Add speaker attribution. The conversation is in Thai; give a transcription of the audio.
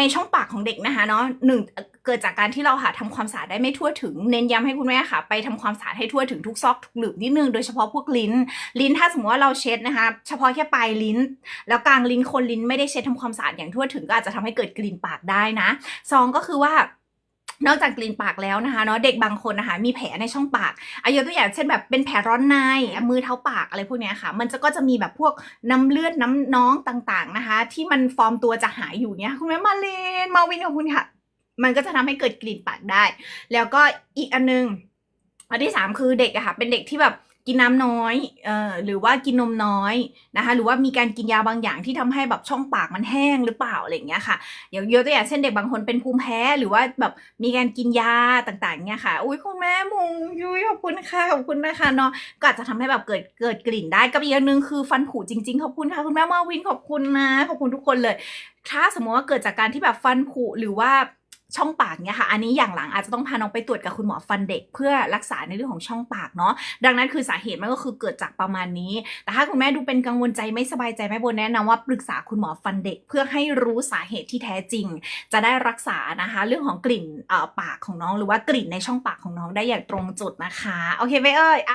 Speaker 1: ในช่องปากของเด็กนะคะเนาะหนึ่งเกิดจากการที่เราค่ะทำความสะอาดได้ไม่ทั่วถึง เน้นย้ำให้คุณแม่ค่ะ ไปทำความสะอาดให้ทั่วถึงทุกซอกทุกหลืบนิดนึงโดยเฉพาะพวกลิ้น ลิ้นถ้าสมมติว่าเราเช็ดนะคะ เฉพาะแค่ปลายลิ้น แล้วกลางลิ้นคนลิ้นไม่ได้เช็ดทำความสะอาดอย่างทั่วถึงก็อาจจะทำให้เกิดกลิ่นปากได้นะสองก็คือว่า นอกจากกลิ่นปากแล้วนะคะเนาะเด็กบางคนนะคะมีแผลในช่องปากอายุตัวอย่างเช่นแบบเป็นแผลร้อนในมือเท้าปากอะไรพวกนี้ค่ะ มันจะก็จะมีแบบพวกน้ำเลือดน้ำน้องต่างๆนะคะ ที่มันฟอร์มตัวจะหายอยู่เนี่ยคุณแม่มาเลนมาวินของคุณค่ะ มันก็จะทำให้เกิดกลิ่นปากได้ แล้วก็อีกอันนึงอันที่สามคือเด็กอะค่ะเป็นเด็กที่แบบ กินน้ำน้อยเอ่อหรือว่ากินนมน้อยนะคะหรือว่ามีการกินยาบางอย่างที่ทำให้แบบช่องปากมันแห้งหรือเปล่าอะไรเงี้ยค่ะอย่างยกตัวอย่างเช่นเด็กบางคนเป็นภูมิแพ้หรือว่าแบบมีการกินยาต่างๆเนี่ยค่ะอุ้ยคุณแม่มุงยุ้ยขอบคุณค่ะขอบคุณนะคะเนาะก็อาจจะทำให้แบบเกิดเกิดกลิ่นได้กับอีกอันนึงคือฟันผุจริงๆขอบคุณค่ะคุณแม่มาวินขอบคุณนะขอบคุณทุกคนเลย ถ้าสมมติว่าเกิดจากการที่แบบฟันผุหรือว่า ช่องปากเนี่ยค่ะ อันนี้อย่างหลังอาจจะต้องพาน้องไปตรวจกับคุณหมอฟันเด็ก เพื่อรักษาในเรื่องของช่องปากเนาะ ดังนั้นคือสาเหตุมันก็คือเกิดจากประมาณนี้ แต่ถ้าคุณแม่ดูเป็นกังวลใจไม่สบายใจแม่โบแนะนำว่าปรึกษาคุณหมอฟันเด็ก เพื่อให้รู้สาเหตุที่แท้จริง จะได้รักษานะคะ เรื่องของกลิ่นปากของน้องหรือว่ากลิ่นในช่องปากของน้องได้อย่างตรงจุดนะคะ โอเคไหมเอ่ย